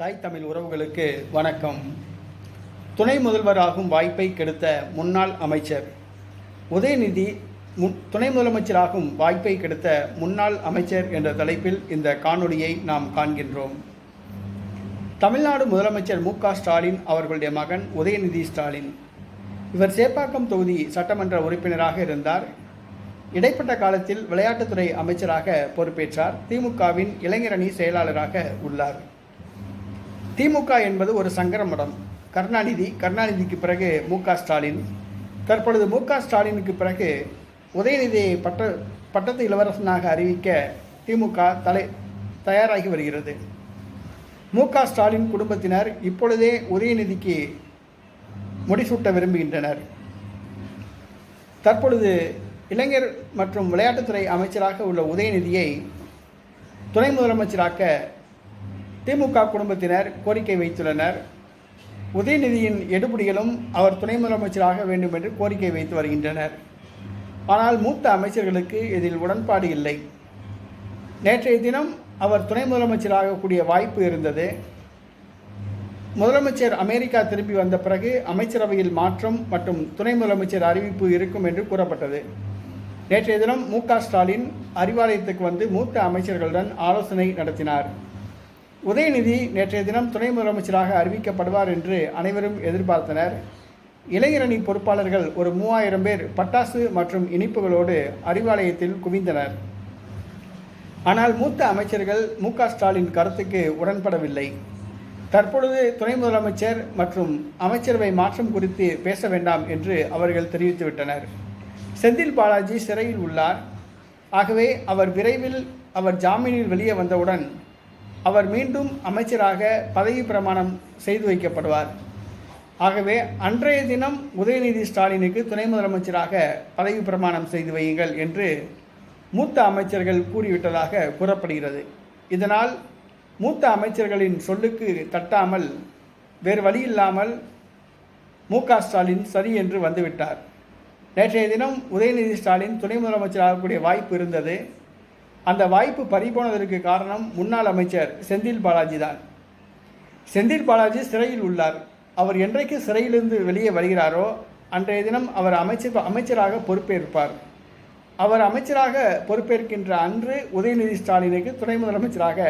தாய் தமிழ் உறவுகளுக்கு வணக்கம். துணை முதல்வராகும் வாய்ப்பை கெடுத்த முன்னாள் அமைச்சர். உதயநிதி முன் துணை முதலமைச்சராகும் வாய்ப்பை கெடுத்த முன்னாள் அமைச்சர் என்ற தலைப்பில் இந்த காணொளியை நாம் காண்கின்றோம். தமிழ்நாடு முதலமைச்சர் மு ஸ்டாலின் அவர்களுடைய மகன் உதயநிதி ஸ்டாலின். இவர் சேப்பாக்கம் தொகுதி சட்டமன்ற உறுப்பினராக இருந்தார். இடைப்பட்ட காலத்தில் விளையாட்டுத்துறை அமைச்சராக பொறுப்பேற்றார். திமுகவின் இளைஞரணி செயலாளராக உள்ளார். திமுக என்பது ஒரு சங்கர மடம். கருணாநிதி கருணாநிதிக்கு பிறகு மு ஸ்டாலின். தற்பொழுது மு ஸ்டாலினுக்கு பிறகு உதயநிதியை பட்ட பட்டத்து இளவரசனாக அறிவிக்க திமுக தலை தயாராகி வருகிறது. மு ஸ்டாலின் குடும்பத்தினர் இப்பொழுதே உதயநிதிக்கு முடிசூட்ட விரும்புகின்றனர். தற்பொழுது இளைஞர் மற்றும் விளையாட்டுத்துறை அமைச்சராக உள்ள உதயநிதியை துணை முதலமைச்சராக்க திமுக குடும்பத்தினர் கோரிக்கை வைத்துள்ளனர். உதயநிதியின் எடுபடிகளும் அவர் துணை முதலமைச்சராக வேண்டும் என்று கோரிக்கை வைத்து வருகின்றனர். ஆனால் மூத்த அமைச்சர்களுக்கு இதில் உடன்பாடு இல்லை. நேற்றைய தினம் அவர் துணை முதலமைச்சராகக்கூடிய வாய்ப்பு இருந்தது. முதலமைச்சர் அமெரிக்கா திரும்பி வந்த பிறகு அமைச்சரவையில் மாற்றம் மற்றும் துணை முதலமைச்சர் அறிவிப்பு இருக்கும் என்று கூறப்பட்டது. நேற்றைய தினம் மு ஸ்டாலின் அறிவாலயத்துக்கு வந்து மூத்த அமைச்சர்களுடன் ஆலோசனை நடத்தினார். உதயநிதி நேற்றைய தினம் துணை முதலமைச்சராக அறிவிக்கப்படுவார் என்று அனைவரும் எதிர்பார்த்தனர். இளைஞரணி பொறுப்பாளர்கள் ஒரு மூவாயிரம் பேர் பட்டாசு மற்றும் இனிப்புகளோடு அறிவாலயத்தில் குவிந்தனர். ஆனால் மூத்த அமைச்சர்கள் மு ஸ்டாலின் கருத்துக்கு உடன்படவில்லை. தற்பொழுது துணை முதலமைச்சர் மற்றும் அமைச்சரவை மாற்றம் குறித்து பேச வேண்டாம் என்று அவர்கள் தெரிவித்துவிட்டனர். செந்தில் பாலாஜி சிறையில் உள்ளார். ஆகவே அவர் விரைவில் அவர் ஜாமீனில் வெளியே வந்தவுடன் அவர் மீண்டும் அமைச்சராக பதவி பிரமாணம் செய்து வைக்கப்படுவார். ஆகவே அன்றைய தினம் உதயநிதி ஸ்டாலினுக்கு துணை முதலமைச்சராக பதவி பிரமாணம் செய்து வையுங்கள் என்று மூத்த அமைச்சர்கள் கூறிவிட்டதாக கூறப்படுகிறது. இதனால் மூத்த அமைச்சர்களின் சொல்லுக்கு தட்டாமல் வேறு வழி இல்லாமல் மு க ஸ்டாலின் சரி என்று வந்துவிட்டார். நேற்றைய தினம் உதயநிதி ஸ்டாலின் துணை முதலமைச்சராகக்கூடிய வாய்ப்பு இருந்தது. அந்த வாய்ப்பு பறிபோனதற்கு காரணம் முன்னாள் அமைச்சர் செந்தில் பாலாஜி தான். செந்தில் பாலாஜி சிறையில் உள்ளார். அவர் என்றைக்கு சிறையிலிருந்து வெளியே வருகிறாரோ அன்றைய தினம் அவர் அமைச்சர் அமைச்சராக பொறுப்பேற்பார். அவர் அமைச்சராக பொறுப்பேற்கின்ற அன்று உதயநிதி ஸ்டாலினுக்கு துணை முதலமைச்சராக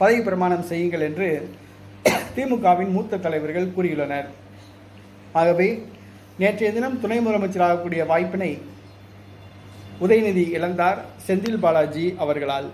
பதவி பிரமாணம் செய்யுங்கள் என்று திமுகவின் மூத்த தலைவர்கள் கூறியுள்ளனர். ஆகவே நேற்றைய தினம் துணை முதலமைச்சராகக்கூடிய வாய்ப்பினை உதயநிதி இழந்தார் செந்தில் பாலாஜி அவர்களால்.